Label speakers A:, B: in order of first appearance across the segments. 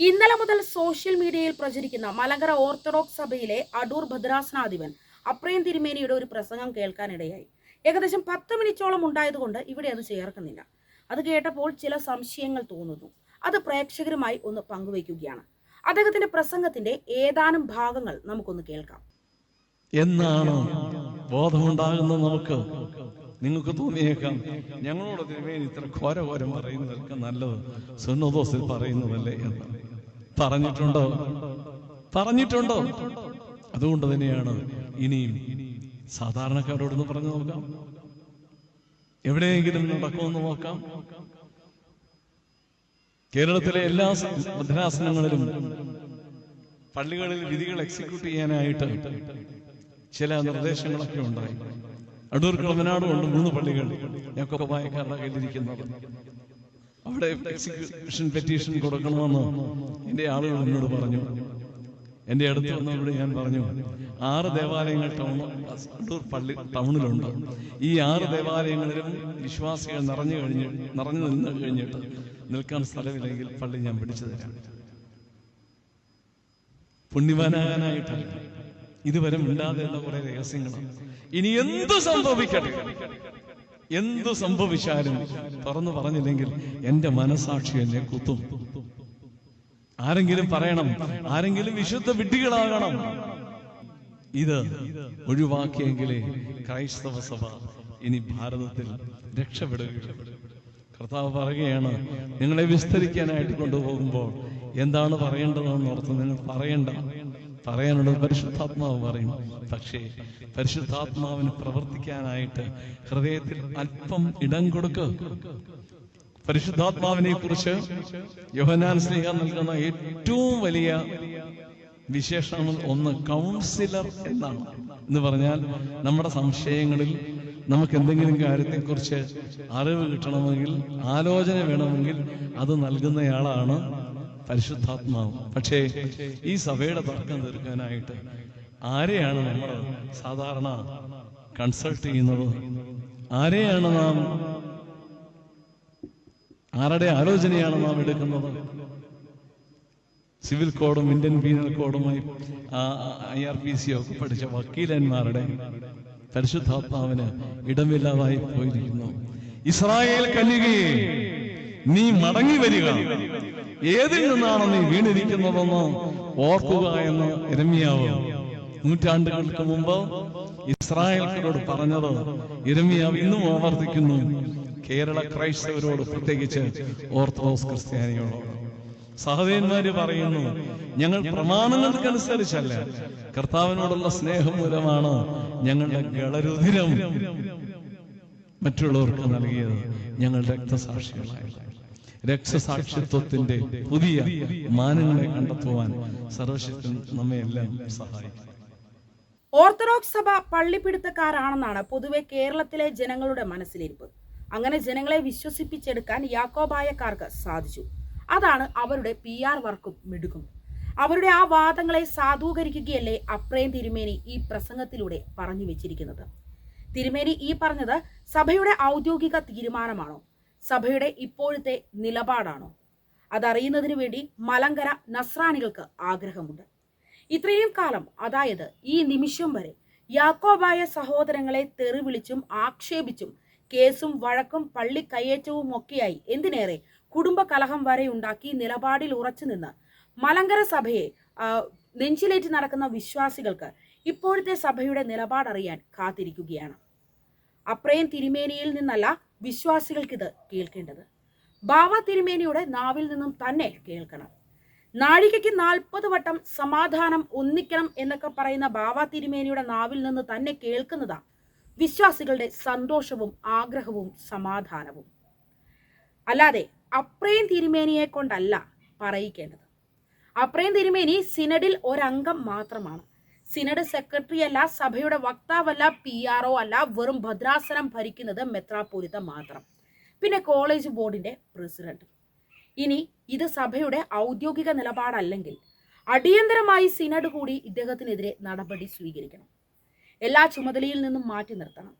A: ഇന്നലെ മുതൽ സോഷ്യൽ മീഡിയയിൽ പ്രചരിക്കുന്ന മലങ്കര ഓർത്തഡോക്സ് സഭയിലെ അടൂർ ഭദ്രാസനാധിപൻ അപ്രയം തിരുമേനിയുടെ ഒരു പ്രസംഗം കേൾക്കാനിടയായി. ഏകദേശം പത്ത് മിനിറ്റോളം ഉണ്ടായതുകൊണ്ട് ഇവിടെ അത് ചേർക്കുന്നില്ല. അത് കേട്ടപ്പോൾ ചില സംശയങ്ങൾ തോന്നുന്നു. അത് പ്രേക്ഷകരുമായി ഒന്ന് പങ്കുവയ്ക്കുകയാണ്. അദ്ദേഹത്തിന്റെ പ്രസംഗത്തിന്റെ ഏതാനും ഭാഗങ്ങൾ നമുക്കൊന്ന് കേൾക്കാം.
B: എന്നാണ് ബോധമുണ്ടാകുന്നത് നമുക്ക്. നിങ്ങൾക്ക് തോന്നിയേക്കാം. ഞങ്ങളോട് തിരുമേൻ ഇത്ര ഘോര ഘോരം പറയുന്നതൊക്കെ നല്ലത്. സുന്നദോസിൽ പറയുന്നതല്ലേ എന്ന്. പറഞ്ഞിട്ടുണ്ടോ? പറഞ്ഞിട്ടുണ്ടോ? അതുകൊണ്ട് തന്നെയാണ് ഇനിയും സാധാരണക്കാരോടൊന്ന് പറഞ്ഞു നോക്കാം. എവിടെയെങ്കിലും നടക്കുമെന്ന് നോക്കാം. കേരളത്തിലെ എല്ലാ മദ്രാസനങ്ങളിലും പള്ളികളിൽ വിധികൾ എക്സിക്യൂട്ട് ചെയ്യാനായിട്ട് ചില നിർദ്ദേശങ്ങളൊക്കെ ഉണ്ടായി. അടൂർ കളമനാടും ഉണ്ട് മൂന്ന് പള്ളികൾ. ഞങ്ങൾക്ക് വായക്കാരുടെ കയ്യിലിരിക്കുന്നത് അവിടെ എക്സിക്യൂഷൻ പെറ്റീഷൻ കൊടുക്കണമെന്ന് എന്റെ ആളുകൾ എന്നോട് പറഞ്ഞു. എന്റെ അടുത്ത് വന്നവരോട് ഞാൻ പറഞ്ഞു ആറ് ദേവാലയങ്ങൾ ടൗൺ അടൂർ പള്ളി ടൗണിലുണ്ട്. ഈ ആറ് ദേവാലയങ്ങളിലും വിശ്വാസികൾ നിറഞ്ഞു കഴിഞ്ഞ് നിറഞ്ഞു നിന്ന് കഴിഞ്ഞിട്ട് നിൽക്കാൻ സ്ഥലമില്ലെങ്കിൽ പള്ളി ഞാൻ പിടിച്ചു തരാം. പുണ്യവാനാകാനായിട്ടല്ല. ഇതുവരെ മിണ്ടാതെ എന്ന കുറെ രഹസ്യങ്ങളാണ് ഇനി എന്ത് സംഭവിക്കട്ടെ? എന്ത് സംഭവിച്ചാലും തുറന്നു പറഞ്ഞില്ലെങ്കിൽ എന്റെ മനസാക്ഷി എന്നെ കുത്തും. ആരെങ്കിലും പറയണം ആരെങ്കിലും വിശുദ്ധ വിഡ്ഢികളാകണം. ഇത് ഒഴിവാക്കിയെങ്കിലേ ക്രൈസ്തവ സഭ ഇനി ഭാരതത്തിൽ രക്ഷപ്പെടുകയുള്ളൂ. കർത്താവ് പറയുകയാണ് നിങ്ങളെ വിസ്തരിക്കാനായിട്ട് കൊണ്ടുപോകുമ്പോൾ എന്താണ് പറയേണ്ടതെന്ന് ഓർത്ത് നിങ്ങൾ പറയണ്ട. പറയാനുള്ളത് പരിശുദ്ധാത്മാവ് പറയും. പക്ഷേ പരിശുദ്ധാത്മാവിന് പ്രവർത്തിക്കാനായിട്ട് ഹൃദയത്തിൽ അല്പം ഇടം കൊടുക്കുക പരിശുദ്ധാത്മാവിനെ കുറിച്ച് യോഹനാൻ സ്നേഹ നൽകുന്ന ഏറ്റവും വലിയ വിശേഷങ്ങൾ ഒന്ന് കൗൺസിലർ എന്നാണ്. എന്ന് പറഞ്ഞാൽ നമ്മുടെ സംശയങ്ങളിൽ നമുക്ക് എന്തെങ്കിലും കാര്യത്തെക്കുറിച്ച് അറിവ് കിട്ടണമെങ്കിൽ ആലോചന വേണമെങ്കിൽ അത് നൽകുന്നയാളാണ് പരിശുദ്ധാത്മാവ്. പക്ഷേ ഈ സഭയുടെ തർക്കം തീർക്കാനായിട്ട് ആരെയാണ് നമ്മൾ സാധാരണ കൺസൾട്ട് ചെയ്യുന്നത്? ആരെയാണ് നാം ആരുടെ ആലോചനയാണ് നാം എടുക്കുന്നത്? സിവിൽ കോഡും ഇന്ത്യൻ പീനൽ കോഡുമായി ഐ ആർ പി സി ഒക്കെ പഠിച്ച വക്കീലന്മാരുടെ പരിശുദ്ധാത്മാവിന് ഇടമില്ലാതായി പോയിരിക്കുന്നു. ഇസ്രായേൽ കന്യകയെ നീ മടങ്ങി വരിക. ഏതിൽ നിന്നാണ് നീ വീണിരിക്കുന്നതെന്ന് ഓർക്കുക എന്ന് ഇരമിയാവ് നൂറ്റാണ്ടുകൾക്ക് മുമ്പ് ഇസ്രായേൽക്കാരോട് പറഞ്ഞത്. ഇരമിയാവ് ഇന്നും ആവർത്തിക്കുന്നു. കേരള ക്രൈസ്തവരോട് പ്രത്യേകിച്ച് ഓർത്തഡോക്സ് ക്രിസ്ത്യാനികളോട്. സഹോദരന്മാര് പറയുന്നു ഞങ്ങൾ പ്രമാണങ്ങൾക്കനുസരിച്ചല്ല. കർത്താവിനോടുള്ള സ്നേഹം മൂലമാണ് ഞങ്ങളുടെ ഗളരുതിരം മറ്റുള്ളവർക്ക് നൽകിയത്. ഞങ്ങൾ രക്തസാക്ഷികളായി. രക്തസാക്ഷിത്വത്തിന്റെ പുതിയ മാനങ്ങളെ കണ്ടെത്തുവാൻ സർവശക്തൻ നമ്മെ എല്ലാം സഹായിക്കും.
A: ഓർത്തഡോക്സ് സഭ പള്ളിപ്പിടുത്തക്കാരാണെന്നാണ് പൊതുവെ കേരളത്തിലെ ജനങ്ങളുടെ മനസ്സിലിരിപ്പ്. അങ്ങനെ ജനങ്ങളെ വിശ്വസിപ്പിച്ചെടുക്കാൻ യാക്കോബായക്കാർക്ക് സാധിച്ചു. അതാണ് അവരുടെ പി ആർ വർക്കും മിടുക്കും. അവരുടെ ആ വാദങ്ങളെ സാധൂകരിക്കുകയല്ലേ അപ്രേം തിരുമേനി ഈ പ്രസംഗത്തിലൂടെ പറഞ്ഞു വെച്ചിരിക്കുന്നത്. തിരുമേനി ഈ പറഞ്ഞത് സഭയുടെ ഔദ്യോഗിക തീരുമാനമാണോ? സഭയുടെ ഇപ്പോഴത്തെ നിലപാടാണോ? അതറിയുന്നതിന് വേണ്ടി മലങ്കര നസ്രാണികൾക്ക് ആഗ്രഹമുണ്ട്. ഇത്രയും കാലം അതായത് ഈ നിമിഷം വരെ യാക്കോബായ സഹോദരങ്ങളെ തെറിവിളിച്ചും ആക്ഷേപിച്ചും കേസും വഴക്കും പള്ളി കയ്യേറ്റവും ഒക്കെയായി എന്തിനേറെ കുടുംബ കലഹം വരെ ഉണ്ടാക്കി നിലപാടിൽ ഉറച്ചു നിന്ന് മലങ്കര സഭയെ നെഞ്ചിലേറ്റ് നടക്കുന്ന വിശ്വാസികൾക്ക് ഇപ്പോഴത്തെ സഭയുടെ നിലപാടറിയാൻ കാത്തിരിക്കുകയാണ്. അപ്രയം തിരുമേനിയിൽ നിന്നല്ല വിശ്വാസികൾക്കിത് കേൾക്കേണ്ടത്. ബാവ തിരുമേനിയുടെ നാവിൽ നിന്നും തന്നെ കേൾക്കണം. നാഴികയ്ക്ക് നാൽപ്പത് വട്ടം സമാധാനം ഒന്നിക്കണം എന്നൊക്കെ പറയുന്ന ബാവ തിരുമേനിയുടെ നാവിൽ നിന്ന് തന്നെ കേൾക്കുന്നതാ വിശ്വാസികളുടെ സന്തോഷവും ആഗ്രഹവും സമാധാനവും. അല്ലാതെ അപ്രയം തിരുമേനിയെ കൊണ്ടല്ല പറയിക്കേണ്ടത്. അപ്രയം തിരുമേനി സിനഡിൽ ഒരംഗം മാത്രമാണ്. സിനഡ് സെക്രട്ടറി അല്ല സഭയുടെ വക്താവല്ല പി ആർ ഒ അല്ല വെറും ഭദ്രാസനം ഭരിക്കുന്നത് മെത്രാപോലിത്ത മാത്രം. പിന്നെ കോളേജ് ബോർഡിന്റെ പ്രസിഡന്റ്. ഇനി ഇത് സഭയുടെ ഔദ്യോഗിക നിലപാടല്ലെങ്കിൽ അടിയന്തരമായി സിനഡ് കൂടി ഇദ്ദേഹത്തിനെതിരെ നടപടി സ്വീകരിക്കണം. എല്ലാ ചുമതലയിൽ നിന്നും മാറ്റി നിർത്തണം.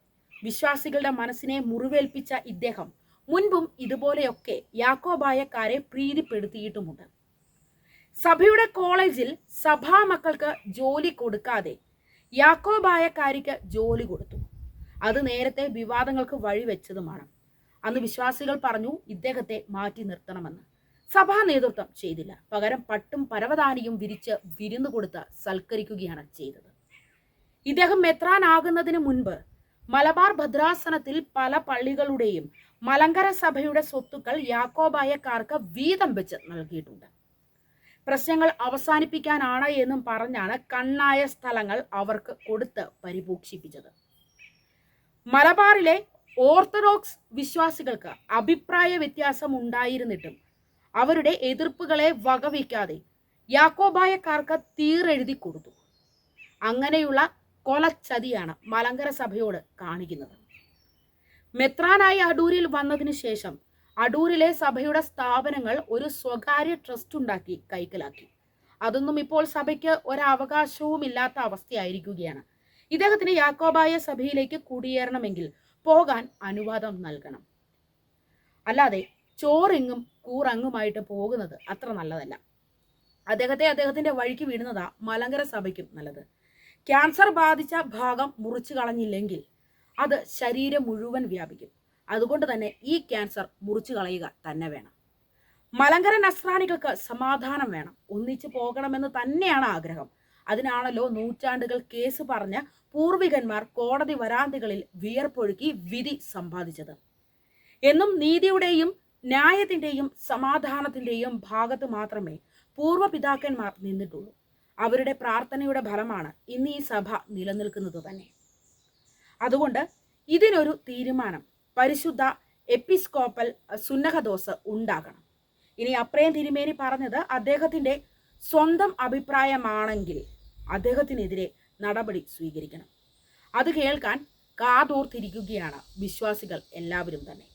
A: വിശ്വാസികളുടെ മനസ്സിനെ മുറിവേൽപ്പിച്ച ഇദ്ദേഹം മുൻപും ഇതുപോലെയൊക്കെ യാക്കോബായക്കാരെ പ്രീതിപ്പെടുത്തിയിട്ടുമുണ്ട്. സഭയുടെ കോളേജിൽ സഭാ മക്കൾക്ക് ജോലി കൊടുക്കാതെ യാക്കോബായക്കാരിക്ക് ജോലി കൊടുത്തു. അത് നേരത്തെ വിവാദങ്ങൾക്ക് വഴിവെച്ചതുമാണ് അന്ന് വിശ്വാസികൾ പറഞ്ഞു ഇദ്ദേഹത്തെ മാറ്റി നിർത്തണമെന്ന്. സഭാ നേതൃത്വം ചെയ്തില്ല. പകരം പട്ടും പരവതാനിയും വിരിച്ച് വിരുന്നു കൊടുത്ത് സൽക്കരിക്കുകയാണ് ചെയ്തത്. ഇദ്ദേഹം മെത്രാനാകുന്നതിന് മുൻപ് മലബാർ ഭദ്രാസനത്തിൽ പല പള്ളികളുടെയും മലങ്കര സഭയുടെ സ്വത്തുക്കൾ യാക്കോബായക്കാർക്ക് വീതം വെച്ച് നൽകിയിട്ടുണ്ട്. പ്രശ്നങ്ങൾ അവസാനിപ്പിക്കാനാണ് എന്നും പറഞ്ഞാണ് കണ്ണായ സ്ഥലങ്ങൾ അവർക്ക് കൊടുത്ത് പരിപോഷിപ്പിച്ചത്. മലബാറിലെ ഓർത്തഡോക്സ് വിശ്വാസികൾക്ക് അഭിപ്രായ വ്യത്യാസം ഉണ്ടായിരുന്നിട്ടും അവരുടെ എതിർപ്പുകളെ വകവയ്ക്കാതെ യാക്കോബായക്കാർക്ക് തീരെഴുതി കൊടുത്തു. അങ്ങനെയുള്ള കൊലച്ചതിയാണ് മലങ്കര സഭയോട് കാണിക്കുന്നത്. മെത്രാനായി അടൂരിൽ വന്നതിന് ശേഷം അടൂരിലെ സഭയുടെ സ്ഥാപനങ്ങൾ ഒരു സ്വകാര്യ ട്രസ്റ്റ് ഉണ്ടാക്കി കൈക്കലാക്കി. അതൊന്നും ഇപ്പോൾ സഭയ്ക്ക് ഒരവകാശവും ഇല്ലാത്ത അവസ്ഥയായിരിക്കുകയാണ്. ഇദ്ദേഹത്തിന് യാക്കോബായ സഭയിലേക്ക് കുടിയേറണമെങ്കിൽ പോകാൻ അനുവാദം നൽകണം. അല്ലാതെ ചോറിങ്ങും കൂറങ്ങുമായിട്ട് പോകുന്നത് അത്ര നല്ലതല്ല. അദ്ദേഹത്തെ അദ്ദേഹത്തിന്റെ വഴിക്ക് വിടുന്നതാ മലങ്കര സഭയ്ക്കും നല്ലത്. ക്യാൻസർ ബാധിച്ച ഭാഗം മുറിച്ചു കളഞ്ഞില്ലെങ്കിൽ അത് ശരീരം മുഴുവൻ വ്യാപിക്കും. അതുകൊണ്ട് തന്നെ ഈ ക്യാൻസർ മുറിച്ചു കളയുക തന്നെ വേണം. മലങ്കര നസ്രാണികൾക്ക് സമാധാനം വേണം. ഒന്നിച്ചു പോകണമെന്ന് തന്നെയാണ് ആഗ്രഹം. അതിനാണല്ലോ നൂറ്റാണ്ടുകൾ കേസ് പറഞ്ഞ പൂർവികന്മാർ കോടതി വരാന്തികളിൽ വിയർപ്പൊഴുക്കി വിധി സമ്പാദിച്ചത്. എന്നും നീതിയുടെയും ന്യായത്തിന്റെയും സമാധാനത്തിന്റെയും ഭാഗത്ത് മാത്രമേ പൂർവപിതാക്കന്മാർ നിന്നിട്ടുള്ളൂ. അവരുടെ പ്രാർത്ഥനയുടെ ഫലമാണ് ഇന്ന് ഈ സഭ നിലനിൽക്കുന്നത് തന്നെ. അതുകൊണ്ട് ഇതിനൊരു തീരുമാനം പരിശുദ്ധ എപ്പിസ്കോപ്പൽ സുന്നഹദോസ് ഉണ്ടാകണം. ഇനി അപ്രയം തിരുമേനി പറഞ്ഞത് അദ്ദേഹത്തിന്റെ സ്വന്തം അഭിപ്രായമാണെങ്കിൽ അദ്ദേഹത്തിനെതിരെ നടപടി സ്വീകരിക്കണം. അത് കേൾക്കാൻ കാതോർത്തിരിക്കുകയാണ് വിശ്വാസികൾ എല്ലാവരും തന്നെ.